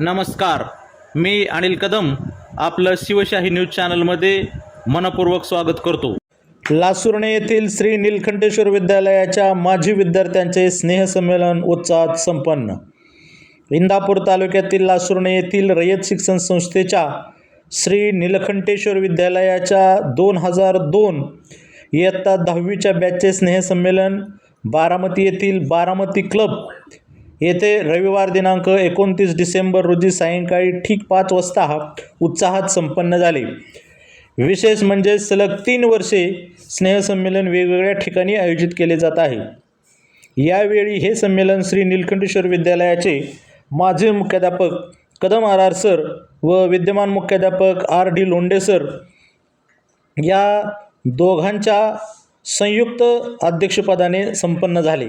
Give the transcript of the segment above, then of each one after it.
नमस्कार. मी अनिल कदम आपलं शिवशाही न्यूज चॅनलमध्ये मनपूर्वक स्वागत करतो. लासुर्णे येथील श्री नीलकंठेश्वर विद्यालयाच्या माजी विद्यार्थ्यांचे स्नेहसंमेलन उत्साहात संपन्न. इंदापूर तालुक्यातील लासुर्णे येथील रयत शिक्षण संस्थेच्या श्री नीलकंठेश्वर विद्यालयाच्या दोन हजार दोन इयत्ता दहावीच्या बॅचचे स्नेहसंमेलन बारामती येथील बारामती क्लब येथे रविवार दिनांक एकोणतीस डिसेंबर रोजी सायंकाळी ठीक पाच वाजता उत्साहात संपन्न झाले. विशेष म्हणजे सलग तीन वर्षे स्नेहसंमेलन वेगवेगळ्या ठिकाणी आयोजित केले जात आहे. यावेळी हे संमेलन श्री नीलकंठेश्वर विद्यालयाचे माजी मुख्याध्यापक कदम आर आर सर व विद्यमान मुख्याध्यापक आर डी लोंडे सर या दोघांच्या संयुक्त अध्यक्षपदाने संपन्न झाले.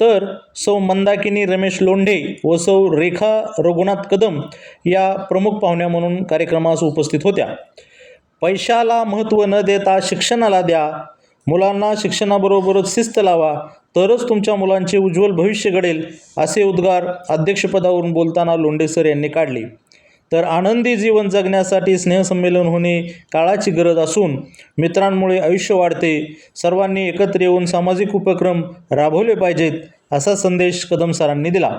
तर सौ मंदाकिनी रमेश लोंढे व सौ रेखा रघुनाथ कदम या प्रमुख पाहुण्या म्हणून कार्यक्रमास उपस्थित होत्या. पैशाला महत्त्व न देता शिक्षणाला द्या. मुलांना शिक्षणाबरोबरच शिस्त लावा. तरच तुमच्या मुलांचे उज्ज्वल भविष्य घडेल असे उद्गार अध्यक्षपदावरून बोलताना लोंढे सर यांनी काढले. तर आनंदी जीवन जगण्यासाठी स्नेहसंमेलन होणे काळाची गरज असून मित्रांमुळे आयुष्य वाढते. सर्वांनी एकत्र येऊन सामाजिक उपक्रम राबवले पाहिजेत असा संदेश कदम सरांनी दिला.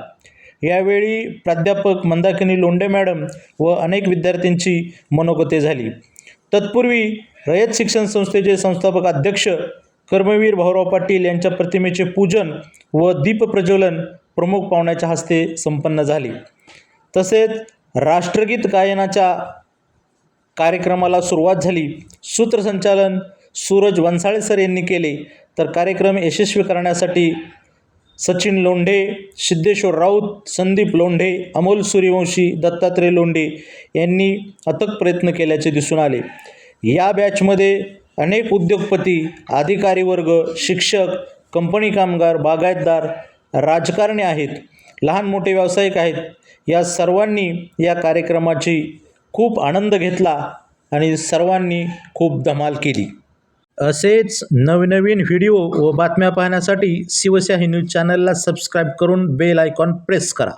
यावेळी प्राध्यापक मंदाकिनी लोंडे मॅडम व अनेक विद्यार्थ्यांची मनोगते झाली. तत्पूर्वी रयत शिक्षण संस्थेचे संस्थापक अध्यक्ष कर्मवीर भाऊराव पाटील यांच्या प्रतिमेचे पूजन व दीपप्रज्वलन प्रमुख पाहुण्याच्या हस्ते संपन्न झाले. तसेच राष्ट्रगीत गायनाच्या कार्यक्रमाला सुरुवात झाली. सूत्रसंचालन सूरज वंसाळे सर यांनी केले. तर कार्यक्रम यशस्वी करण्यासाठी सचिन लोंढे सिद्धेश्वर राऊत संदीप लोंढे अमोल सूर्यवंशी दत्तात्रय लोंढे यांनी अथक प्रयत्न केल्याचे दिसून आले. या बॅचमध्ये अनेक उद्योगपती अधिकारी वर्ग शिक्षक कंपनी कामगार बागायतदार राजकारणी आहेत. लहान मोठे व्यावसायिक आहेत. या सर्वांनी या कार्यक्रमाची खूप आनंद घेतला आणि सर्वांनी खूप धमाल केली. असेच नवनवीन व्हिडिओ व बातम्या पाहण्यासाठी शिवशाही न्यूज चॅनलला सबस्क्राईब करून बेल आयकॉन प्रेस करा.